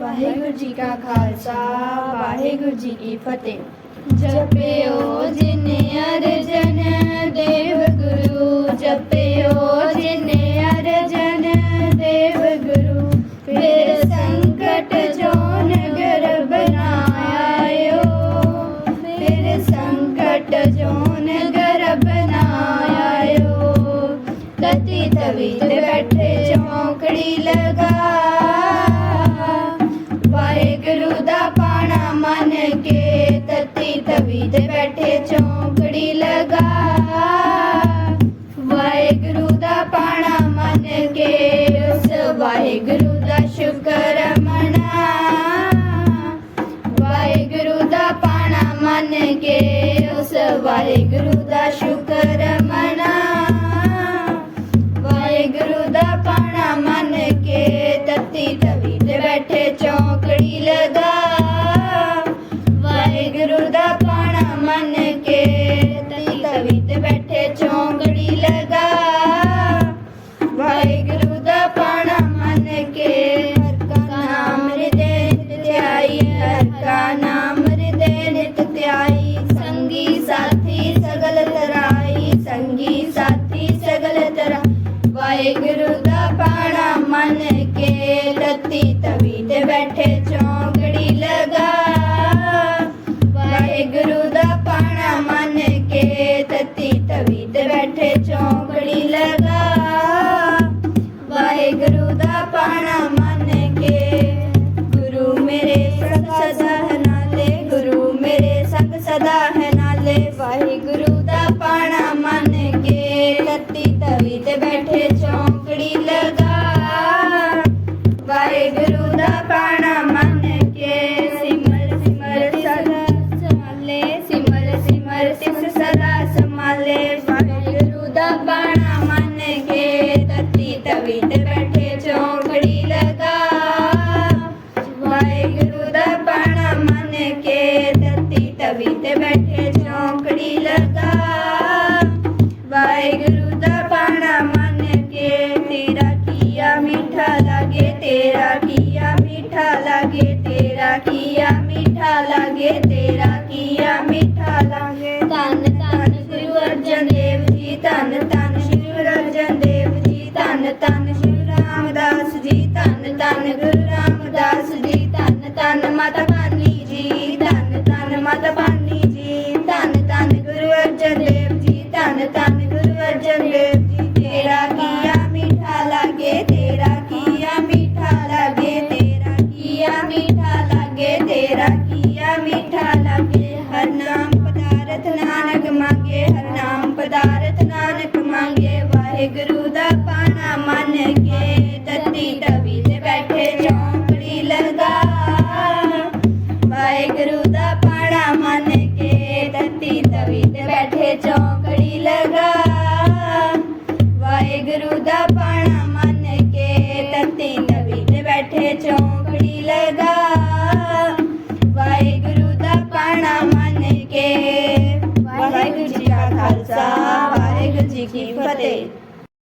ਵਾਹਿਗੁਰੂ ਜੀ ਕਾ ਖਾਲਸਾ, ਵਾਹਿਗੁਰੂ ਜੀ ਕੀ ਫਤਿਹ। ਜਪਿਓ ਜਿਨ ਅਰਜਨ, ਦੇਵ ਗੁਰੂ। ਜਪਿਓ ਜਿਨ ਅਰਜਨ, ਦੇਵ ਗੁਰੂ। ਫਿਰ ਸੰਕਟ ਜੋਨ ਗਰ ਬਣਾਇਓ ਫਿਰ ਸੰਕਟ ਜੋਨ ਗਰ ਬਣਾਇਓ ਤਤੀ ਤਵੀ ਤੇ ਬੈਠੇ ਚੌਂਕੜੀ ਲਗਾ ਵਾਹਿਗੁਰੂ ਦਾ ਸ਼ੁਕਰ ਮਨਾ। ਵਾਹਿਗੁਰੂ ਦਾ ਪਾਣਾ ਮੰਨ ਕੇ ਤਤੀ ਤਵੀ ਤੇ ਬੈਠੇ ਚੌਂਕੜੀ ਲਗਾ। ਵਾਹਿਗੁਰੂ ਦਾ ਪਾਣਾ ਮੰਨ ਕੇ ਤਤੀ ਤਵੀ ਤੇ ਬੈਠੇ ਚੌਂਕੜੀ ਲਗਾ। ਵਾਹਿਗੁਰੂ ਦਾ ਪਾਣਾ ਮੰਨ ਕੇ ਹਰ ਕਾ ਨਾਮ ਹਿਰਦੇ ਨਿਤ ਧਿਆਈ ਚੌਂਕੜੀ ਲਗਾ। ਵਾਹਿਗੁਰੂ ਦਾ ਪਾਣਾ ਮੰਨ ਕੇ। ਗੁਰੂ ਮੇਰੇ ਸੰਗ ਸਦਾ ਹੈ ਨਾਲੇ, ਗੁਰੂ ਮੇਰੇ ਸੰਗ ਸਦਾ ਹੈ ਨਾਲੇ। ਵਾਹਿਗੁਰੂ ਦਾ ਪਾਣਾ ਤਤੀ ਤੇ ਬੈਠੇ ਚੌਂਕੜੀ ਲਗਾ। ਵਾਹਿਗੁਰੂ ਦਾ ਬਾਣਾ ਮੰਨ ਕੇ ਤਤੀ ਤਵੀ ਤੇ ਬੈਠੇ ਚੌਂਕੜੀ ਲਗਾ। ਵਾਹਿਗੁਰੂ ਦਾ ਬਾਣਾ ਮੰਨ ਕੇ ਤੇਰਾ ਕੀਆ ਮਿੱਠਾ ਲਾਗੇ, ਤੇਰਾ ਕੀਆ ਮਿੱਠਾ ਲਾਗੇ, ਤੇਰਾ ਕੀਆ ਮਿੱਠਾ ਲਾਗੇ, ਤੇਰਾ ਕੀਆ ਮਿੱਠਾ ਲਾਗੇ ਹਰ ਨਾਮ ਪਦਾਰਥ ਨਾਨਕ ਮੰਗੇ, ਹਰ ਨਾਮ ਪਦਾਰਥ ਨਾਨਕ ਮੰਗੇ, ਵਾਹਿਗੁਰੂ ਦਾ ਪਾਣਾ ਮੰਨ ਕੇ ਤਤੀ